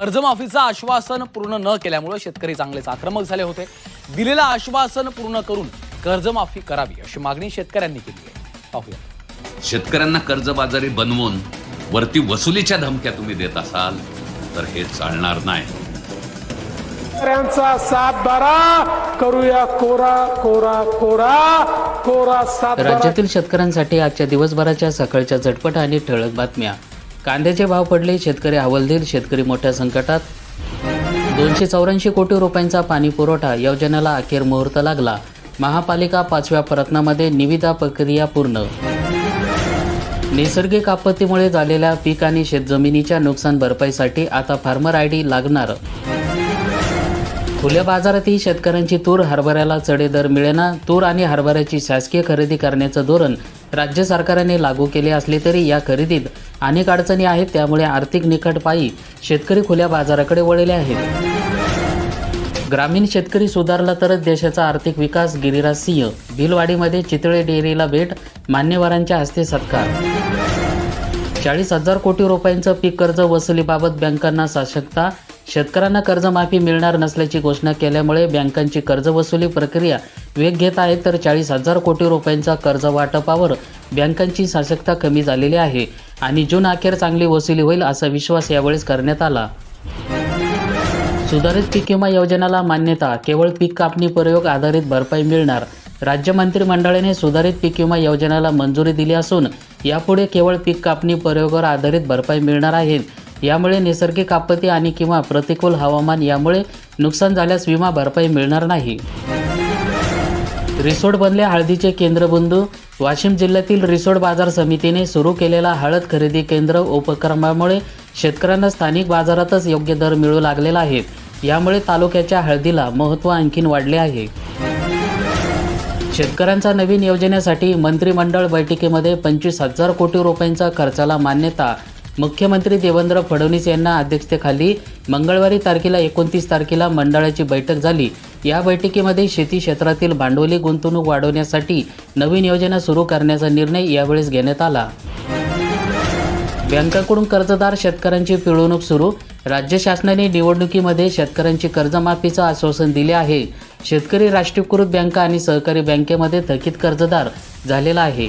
कर्जमाफीचं आश्वासन पूर्ण न केल्यामुळे शेतकरी चांगलेच आक्रमक झाले होते. दिलेलं आश्वासन पूर्ण करून कर्जमाफी करावी अशी मागणी शेतकऱ्यांनी केली आहे. पाहूया. शेतकऱ्यांना कर्जबाजारी बनवून वरती वसुलीच्या धमक्या तुम्ही देत असाल तर हे चालणार नाही. शेतकऱ्यांचा साथ बारा करूया कोरा कोरा कोरा कोरा सात बारा राज्यातील शेतकऱ्यांसाठी आजच्या दिवसभराच्या सकाळच्या झटपट आणि ठळक बातम्या. कांद्याचे भाव पडले शेतकरी हवालदिल शेतकरी मोठ्या संकटात. दोनशे चौऱ्याऐंशी कोटी रुपयांचा पाणी पुरवठा योजनेला अखेर मुहूर्त लागला. महापालिका पाचव्या प्रयत्नामध्ये निविदा प्रक्रिया पूर्ण. नैसर्गिक आपत्तीमुळे झालेल्या पीक आणि शेतजमिनीच्या नुकसान भरपाईसाठी आता फार्मर आय डी लागणार. खुल्या बाजारातही शेतकऱ्यांची तूर हरभऱ्याला चढे दर मिळेना. तूर आणि हरभऱ्याची शासकीय खरेदी करण्याचं धोरण राज्य सरकारने लागू केले असले तरी या खरेदीत अनेक अडचणी आहेत त्यामुळे आर्थिक निकट पायी शेतकरी खुल्या बाजाराकडे वळले आहेत. ग्रामीण शेतकरी सुधारला तरच देशाचा आर्थिक विकास गिरिराज सिंह भिलवाडीमध्ये चितळे डेअरीला भेट मान्यवरांच्या हस्ते सत्कार. चाळीस हजार कोटी रुपयांचं पीक कर्ज वसुलीबाबत बँकांना साशकता शेतकऱ्यांना कर्जमाफी मिळणार नसल्याची घोषणा केल्यामुळे बँकांची कर्ज वसुली प्रक्रिया वेग घेत आहे तर चाळीस हजार कोटी रुपयांचा कर्ज वाटपावर बँकांची साशकता कमी झालेली आहे आणि जून अखेर चांगली वसुली होईल असा विश्वास यावेळेस करण्यात आला. सुधारित पीक विमा योजनेला मान्यता केवळ पीक कापणी प्रयोग आधारित भरपाई मिळणार. राज्य मंत्रिमंडळाने सुधारित पीक विमा योजनेला मंजुरी दिली असून यापुढे केवळ पीक कापणी प्रयोगावर आधारित भरपाई मिळणार आहे. यामुळे नैसर्गिक आपत्ती आणि किंवा प्रतिकूल हवामान यामुळे नुकसान झाल्यास विमा भरपाई मिळणार नाही. रिसोड बनले हळदीचे केंद्रबिंदू वाशिम जिल्ह्यातील रिसोड बाजार समितीने सुरू केलेला हळद खरेदी केंद्र उपक्रमामुळे शेतकऱ्यांना स्थानिक बाजारातच योग्य दर मिळू लागलेला आहे. यामुळे तालुक्याच्या हळदीला महत्त्व आणखीन वाढले आहे. शेतकऱ्यांचा नवीन योजनेसाठी मंत्रिमंडळ बैठकीमध्ये पंचवीस हजार कोटी रुपयांचा खर्चाला मान्यता. मुख्यमंत्री देवेंद्र फडणवीस यांना अध्यक्षतेखाली मंगळवारी तारखेला एकोणतीस तारखेला मंडळाची बैठक झाली. या बैठकीमध्ये शेती क्षेत्रातील भांडवली गुंतवणूक वाढवण्यासाठी नवीन योजना सुरू करण्याचा निर्णय यावेळेस घेण्यात आला. बँकाकडून कर्जदार शेतकऱ्यांची पिळवणूक सुरू. राज्य शासनाने निवडणुकीमध्ये शेतकऱ्यांची कर्जमाफीचं आश्वासन दिले आहे. शेतकरी राष्ट्रीयकृत बँका आणि सहकारी बँकेमध्ये थकीत कर्जदार झालेला आहे.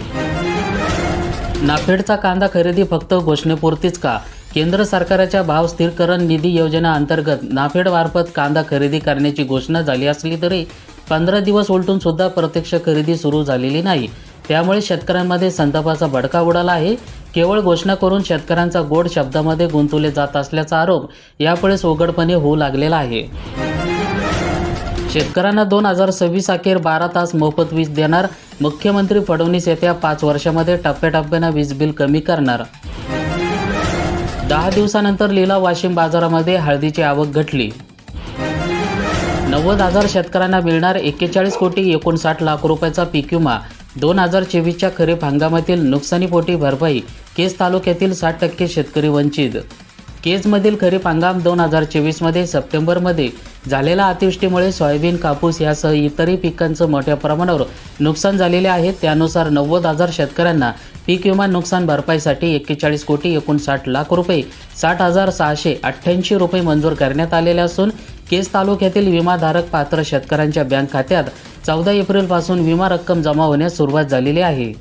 नाफेडचा कांदा खरेदी फक्त घोषणेपुरतीच का? केंद्र सरकारच्या भाव स्थिरकरण निधी योजना अंतर्गत नाफेड मार्फत कांदा खरेदी करण्याची घोषणा झाली असली तरी पंधरा दिवस उलटून सुद्धा प्रत्यक्ष खरेदी सुरू झालेली नाही. त्यामुळे शेतकऱ्यांमध्ये संतापाचा भडका उडाला आहे. केवळ घोषणा करून शेतकऱ्यांचा गोड शब्दामध्ये गुंतवले जात असल्याचा आरोप यापुढेच उघडपणे होऊ लागलेला आहे. शेतकऱ्यांना दोन हजार सव्वीस अखेर बारा तास मोफत वीज देणार. मुख्यमंत्री फडणवीस येत्या पाच वर्षामध्ये टप्प्याटप्प्यानं वीज बिल कमी करणार. दहा दिवसानंतर लिलाव वाशिम बाजारामध्ये हळदीची आवक घटली. नव्वद हजार शेतकऱ्यांना मिळणार एक्केचाळीस कोटी एकोणसाठ लाख रुपयाचा पीक विमा. दोन हजार चोवीसच्या खरीप हंगामातील नुकसानीपोटी भरपाई केस तालुक्यातील साठ टक्के शेतकरी वंचित. केजमधील खरीप हंगाम दोन हजार चोवीसमध्ये सप्टेंबरमध्ये झालेल्या अतिवृष्टीमुळे सोयाबीन कापूस यासह इतरही पिकांचं मोठ्या प्रमाणावर नुकसान झालेले आहे. त्यानुसार नव्वद हजार शेतकऱ्यांना पीक विमा नुकसान भरपाईसाठी एक्केचाळीस कोटी एकोणसाठ लाख रुपये साठ हजार सहाशे अठ्ठ्याऐंशी रुपये मंजूर करण्यात आलेले असून केस तालुक्यातील विमाधारक पात्र शेतकऱ्यांच्या बँक खात्यात चौदा एप्रिलपासून विमा रक्कम जमा होण्यास सुरुवात झालेली आहे.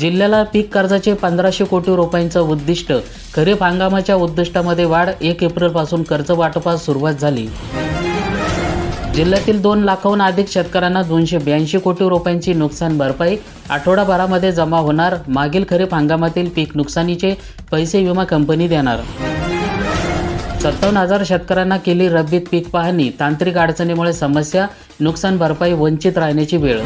जिल्ह्याला पीक कर्जाचे पंधराशे कोटी रुपयांचं उद्दिष्ट खरीप हंगामाच्या उद्दिष्टामध्ये वाढ. एक एप्रिलपासून कर्ज वाटपास सुरुवात झाली. जिल्ह्यातील दोन लाखाहून अधिक शेतकऱ्यांना दोनशे ब्याऐंशी कोटी रुपयांची नुकसान भरपाई. आठवडाभरामध्ये जमा होणार. मागील खरीप हंगामातील पीक नुकसानीचे पैसे विमा कंपनी देणार. सत्तावन्न हजार शेतकऱ्यांना केली रब्बीत पीक पाहणी. तांत्रिक अडचणीमुळे समस्या. नुकसान भरपाई वंचित राहण्याची वेळ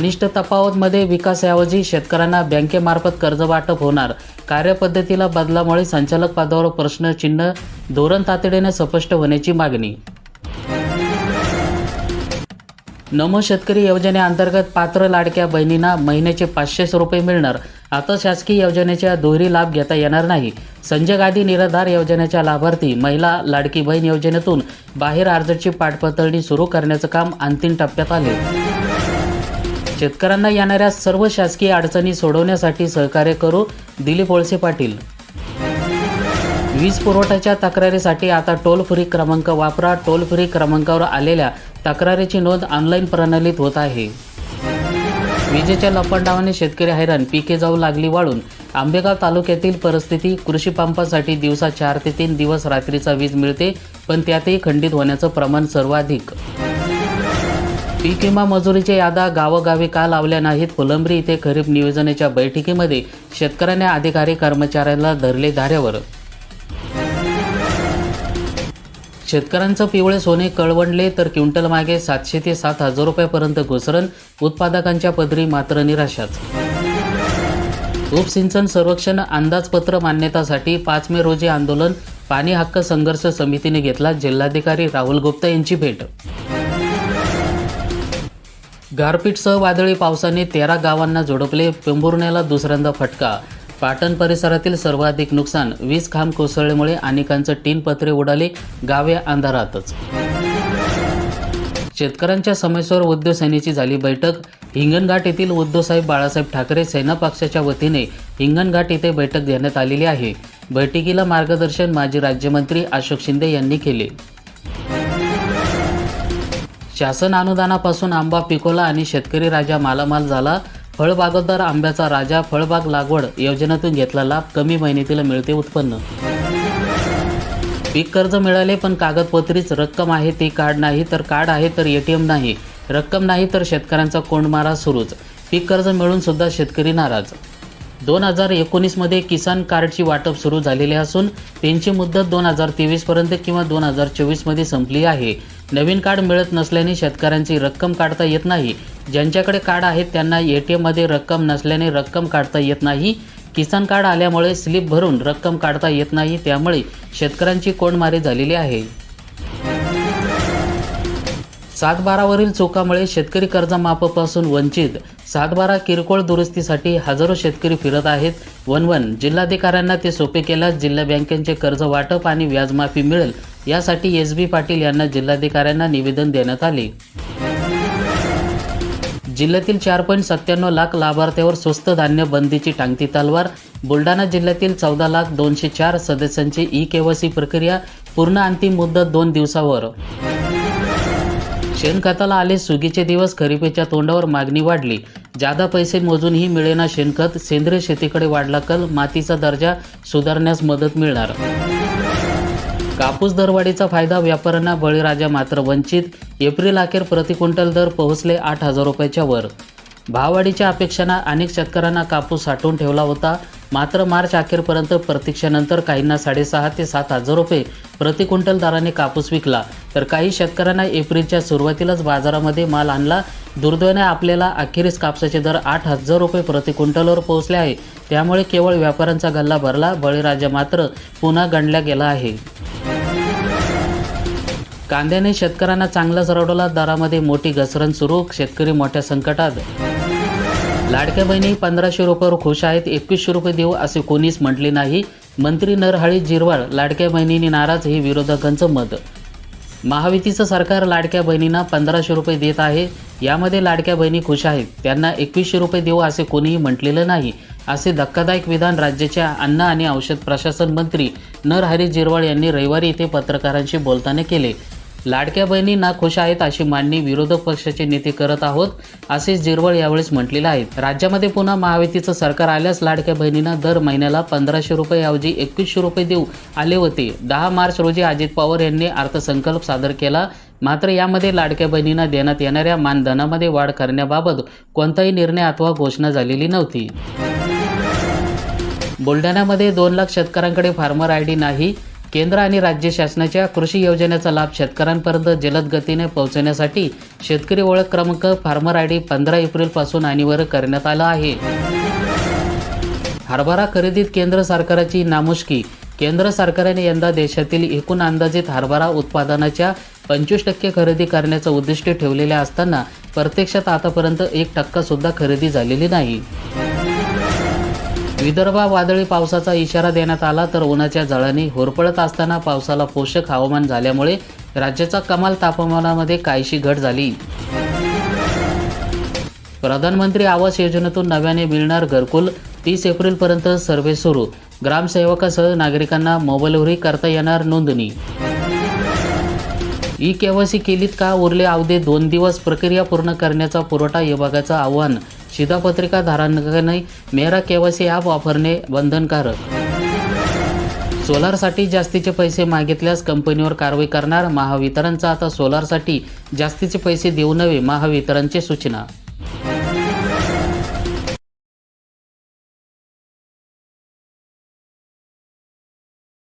अनिष्ट तफावतमध्ये विकासाऐवजी शेतकऱ्यांना बँकेमार्फत कर्ज वाटप होणार. कार्यपद्धतीला बदलामुळे संचालक पदावर प्रश्नचिन्ह धोरण तातडीने स्पष्ट होण्याची मागणी. नमो शेतकरी योजनेअंतर्गत पात्र लाडक्या बहिणींना महिन्याचे पाचशेच रुपये मिळणार. आता शासकीय योजनेच्या दोहरी लाभ घेता येणार नाही. संजय गांधी निराधार योजनेच्या लाभार्थी महिला लाडकी बहीण योजनेतून बाहेर अर्जाची पाठपडताळणी सुरू करण्याचं काम अंतिम टप्प्यात आले शेतकऱ्यांना येणाऱ्या सर्व शासकीय अडचणी सोडवण्यासाठी सहकार्य करू दिलीप वळसे पाटील. वीज पुरवठ्याच्या तक्रारीसाठी आता टोल फ्री क्रमांक वापरा. टोल फ्री क्रमांकावर आलेल्या तक्रारीची नोंद ऑनलाईन प्रणालीत होत आहे. विजेच्या लपंडावाने शेतकरी हैराण पिके जाऊ लागली वाळून. आंबेगाव तालुक्यातील परिस्थिती कृषी पंपासाठी दिवसा चार ते तीन दिवस रात्रीचा वीज मिळते पण त्यातही खंडित होण्याचं प्रमाण सर्वाधिक. पीक विमा मजुरीच्या यादा गावोगावी का लावल्या नाहीत? फुलंब्री इथे खरीप नियोजनाच्या बैठकीमध्ये शेतकऱ्यांनी अधिकारी कर्मचाऱ्यांना धरले धाऱ्यावर. शेतकऱ्यांचं पिवळे सोने कळवंडले तर क्विंटल मागे सातशे ते सात हजार रुपयापर्यंत घुसरण उत्पादकांच्या पदरी मात्र निराशाच. उपसिंचन सर्वेक्षण अंदाजपत्र मान्यतासाठी पाच मे रोजी आंदोलन पाणी हक्क संघर्ष समितीने घेतला जिल्हाधिकारी राहुल गुप्ता यांची भेट. गारपीटसह वादळी पावसाने तेरा गावांना झोडपले पिंबुर्ण्याला दुसऱ्यांदा फटका. पाटण परिसरातील सर्वाधिक नुकसान वीज खांब कोसळल्यामुळे अनेकांचं टीन पत्रे उडाले गावे अंधारातच. शेतकऱ्यांच्या समस्येवर उद्धव सेनेची झाली बैठक. हिंगणघाट येथील उद्धवसाहेब बाळासाहेब ठाकरे सेना पक्षाच्या वतीने हिंगणघाट येथे बैठक घेण्यात आलेली आहे. बैठकीला मार्गदर्शन माजी राज्यमंत्री अशोक शिंदे यांनी केले. शासन अनुदानापासून आंबा पिकोला आणि शेतकरी राजा मालामाल झाला. फळबागोदर आंब्याचा राजा फळबाग लागवड योजनेतून घेतला लाभ. कमी महिन्यातील मिळते उत्पन्न. पीक कर्ज मिळाले पण कागदपत्रीच रक्कम आहे ती कार्ड नाही तर कार्ड आहे तर एटीएम नाही. रक्कम नाही तर शेतकऱ्यांचा कोंडमारा सुरूच. पीक कर्ज मिळून सुद्धा शेतकरी नाराज. दोन हजार एकोणीसमध्ये किसान कार्डची वाटप सुरू झालेली असून त्यांची मुदत दोन हजार तेवीसपर्यंत किंवा दोन हजार चोवीसमध्ये संपली आहे. नवीन कार्ड मिळत नसल्याने शेतकऱ्यांची रक्कम काढता येत नाही. ज्यांच्याकडे कार्ड आहेत त्यांना ए टी एममध्ये रक्कम नसल्याने रक्कम काढता येत नाही. किसान कार्ड आल्यामुळे स्लिप भरून रक्कम काढता येत नाही त्यामुळे शेतकऱ्यांची कोंडमारी झालेली आहे. सातबारावरील चुकामुळे शेतकरी कर्जमाफीपासून वंचित. सातबारा किरकोळ दुरुस्तीसाठी हजारो शेतकरी फिरत आहेत. वन वन जिल्हाधिकाऱ्यांना ते सोपे केल्यास जिल्हा बँकेचे कर्ज वाटप आणि व्याजमाफी मिळेल. यासाठी एस बी पाटील यांना जिल्हाधिकाऱ्यांना निवेदन देण्यात आले. जिल्ह्यातील चार पॉईंट सत्त्याण्णव लाख लाभार्थ्यावर स्वस्त धान्य बंदीची टांगती तलवार. बुलढाणा जिल्ह्यातील चौदा लाख दोनशे चार सदस्यांची ई केवायसी प्रक्रिया. पूर्ण अंतिम मुदत दोन दिवसावर. शेणखताला आले सुगीचे दिवस खरीपेच्या तोंडावर मागणी वाढली. जादा पैसे मोजूनही मिळेना शेणखत. सेंद्रिय शेतीकडे वाढला कल मातीचा दर्जा सुधारण्यास मदत मिळणार. कापूस दरवाढीचा फायदा व्यापाऱ्यांना बळीराजा मात्र वंचित. एप्रिल अखेर प्रति क्विंटल दर पोहोचले आठ हजार रुपयाच्या वर. भाववाढीच्या अपेक्षांना अनेक शेतकऱ्यांना कापूस साठवून ठेवला होता. मात्र मार्च अखेरपर्यंत प्रतीक्षेनंतर काहींना साडेसहा ते सात हजार रुपये प्रति क्विंटल दराने कापूस विकला. तर काही शेतकऱ्यांना एप्रिलच्या सुरुवातीलाच बाजारामध्ये माल आणला. दुर्दैवाने आपल्याला अखेरीस कापसाचे दर आठ हजार रुपये प्रति क्विंटलवर पोहोचले आहे. त्यामुळे केवळ व्यापाऱ्यांचा गल्ला भरला. बळीराजा मात्र पुन्हा गणला गेला आहे. कांद्याने शेतकऱ्यांना चांगलाच रडवला. दरामध्ये मोठी घसरण सुरू. शेतकरी मोठ्या संकटात लाडक्या बहिणी पंधराशे रुपयावर खुश आहेत एकवीसशे रुपये देऊ असे कोणीच म्हटले नाही. मंत्री नरहळी जिरवाळ लाडक्या बहिणींनी नाराज हे विरोधकांचं मत. महायुतीचं सरकार लाडक्या बहिणींना पंधराशे रुपये देत आहे. यामध्ये लाडक्या बहिणी खुश आहेत त्यांना एकवीसशे रुपये देऊ असे कोणीही म्हटलेलं नाही असे धक्कादायक विधान राज्याच्या अन्न आणि औषध प्रशासन मंत्री नरहरी जिरवाळ यांनी रविवारी इथे पत्रकारांशी बोलताना केले. लाडक्या बहिणी ना खुश आहेत अशी मांडणी विरोधक पक्षाचे नेते करत आहोत असे जिरवळ यावेळेस म्हटलेले आहेत राज्यामध्ये पुन्हा महायुतीचं सरकार आल्यास लाडक्या बहिणींना दर महिन्याला पंधराशे रुपयाऐवजी एकवीसशे रुपये देऊ आले होते. दहा मार्च रोजी अजित पवार यांनी अर्थसंकल्प सादर केला. मात्र यामध्ये लाडक्या बहिणींना देण्यात येणाऱ्या मानधनामध्ये वाढ करण्याबाबत कोणताही निर्णय अथवा घोषणा झालेली नव्हती. बुलढाण्यामध्ये दोन लाख शेतकऱ्यांकडे फार्मर आय डी नाही. केंद्र आणि राज्य शासनाच्या कृषी योजनेचा लाभ शेतकऱ्यांपर्यंत जलद गतीने पोहोचवण्यासाठी शेतकरी ओळख क्रमांक फार्मर आय डी पंधरा एप्रिलपासून अनिवार्य करण्यात आला आहे. हरभरा खरेदीत केंद्र सरकारची नामुष्की. केंद्र सरकारने यंदा देशातील एकूण अंदाजित हरभरा उत्पादनाच्या पंचवीस टक्के खरेदी करण्याचं उद्दिष्ट ठेवलेले असताना प्रत्यक्षात आतापर्यंत एक टक्का सुद्धा खरेदी झालेली नाही. विदर्भा वादळी पावसाचा इशारा देण्यात आला तर उन्हाच्या जळाने होरपळत असताना पावसाला पोषक हवामान झाल्यामुळे राज्याचा कमाल तापमानामध्ये काहीशी घट झाली. प्रधानमंत्री आवास योजनेतून नव्याने मिळणार घरकुल तीस एप्रिलपर्यंत सर्व्हे सुरू. ग्रामसेवकासह नागरिकांना मोबाईलवरही करता येणार नोंदणी. ई केवायसी केलीत का? उरले अवधे दोन दिवस प्रक्रिया पूर्ण करण्याचा पुरवठा विभागाचं आव्हान शिधापत्रिका धारकांनी मेरा केवासी ॲप वापरणे बंधनकारक. सोलारसाठी जास्तीचे पैसे मागितल्यास कंपनीवर कारवाई करणार महावितरणचा आता सोलारसाठी जास्तीचे पैसे देऊ नये महावितरणची सूचना.